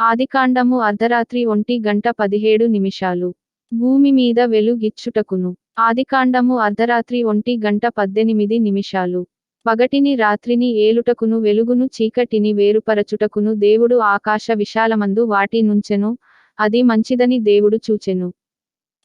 ఆదికాండము అర్ధరాత్రి ఒంటి గంట పదిహేడు నిమిషాలు. భూమి మీద వెలుగిచ్చుటకును ఆదికాండము అర్ధరాత్రి ఒంటి గంట పద్దెనిమిది నిమిషాలు. పగటిని రాత్రిని ఏలుటకును వెలుగును చీకటిని వేరుపరచుటకును దేవుడు ఆకాశ విశాలమందు వాటి నుంచెను అది మంచిదని దేవుడు చూచెను.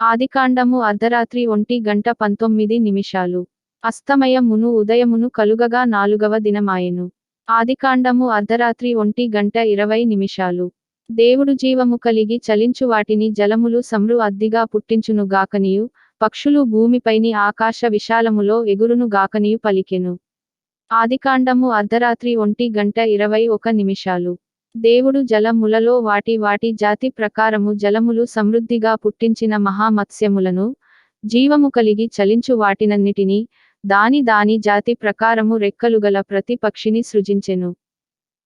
ఆదికాండము అర్ధరాత్రి ఒంటి గంట పంతొమ్మిది నిమిషాలు. అస్తమయమును ఉదయమును కలుగగా నాలుగవ దినమాయెను. ఆదికాండము అర్ధరాత్రి ఒంటి గంట ఇరవై నిమిషాలు. దేవుడు జీవము కలిగి చలించు వాటిని జలములు సమ్రు అద్దిగా పుట్టించును గాకనియు పక్షులు భూమిపైని ఆకాశ విశాలములో ఎగురును గాకనియు పలికెను. ఆదికాండము అర్ధరాత్రి ఒంటి గంట ఇరవై ఒక నిమిషాలు. దేవుడు జలములలో వాటి వాటి జాతి ప్రకారము జలములు సమృద్ధిగా పుట్టించిన మహామత్స్యములను జీవము కలిగి చలించు వాటినన్నిటినీ దాని దాని జాతి ప్రకారము రెక్కలుగల ప్రతి పక్షిని సృజించెను.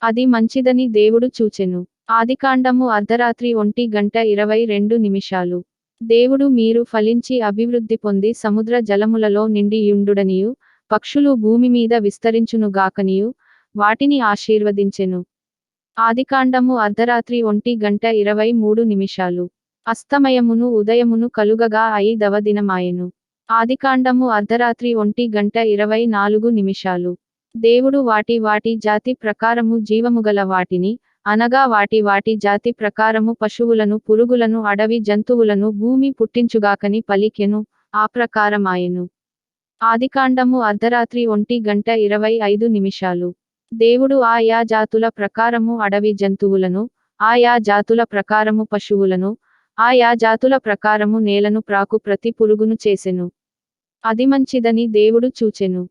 అది మంచిదని దేవుడు చూచెను. ఆదికాండము అర్ధరాత్రి ఒంటి గంట ఇరవై రెండు నిమిషాలు. దేవుడు మీరు ఫలించి అభివృద్ధి పొంది సముద్ర జలములలో నిండియుండుడనియు పక్షులు భూమి మీద విస్తరించును గాకనియు వాటిని ఆశీర్వదించెను. ఆదికాండము అర్ధరాత్రి ఒంటి గంట ఇరవై మూడు నిమిషాలు. అస్తమయమును ఉదయమును కలుగగా ఐదవ దినమాయెను ఆదికాండము అర్ధరాత్రి ఒంటి గంట ఇరవై నాలుగు నిమిషాలు. దేవుడు వాటి వాటి జాతి ప్రకారము జీవముగల వాటిని అనగా వాటి వాటి జాతి ప్రకారము పశువులను పురుగులను అడవి జంతువులను భూమి పుట్టించుగాకని పలికెను ఆ ప్రకారమాయెను. ఆదికాండము అర్ధరాత్రి ఒంటి గంట ఇరవై ఐదు నిమిషాలు. దేవుడు ఆయా జాతుల ప్రకారము అడవి జంతువులను ఆయా జాతుల ప్రకారము పశువులను ఆయా జాతుల ప్రకారము నేలను ప్రాకు ప్రతి పురుగును చేసెను. అది మంచిదని దేవుడు చూచెను.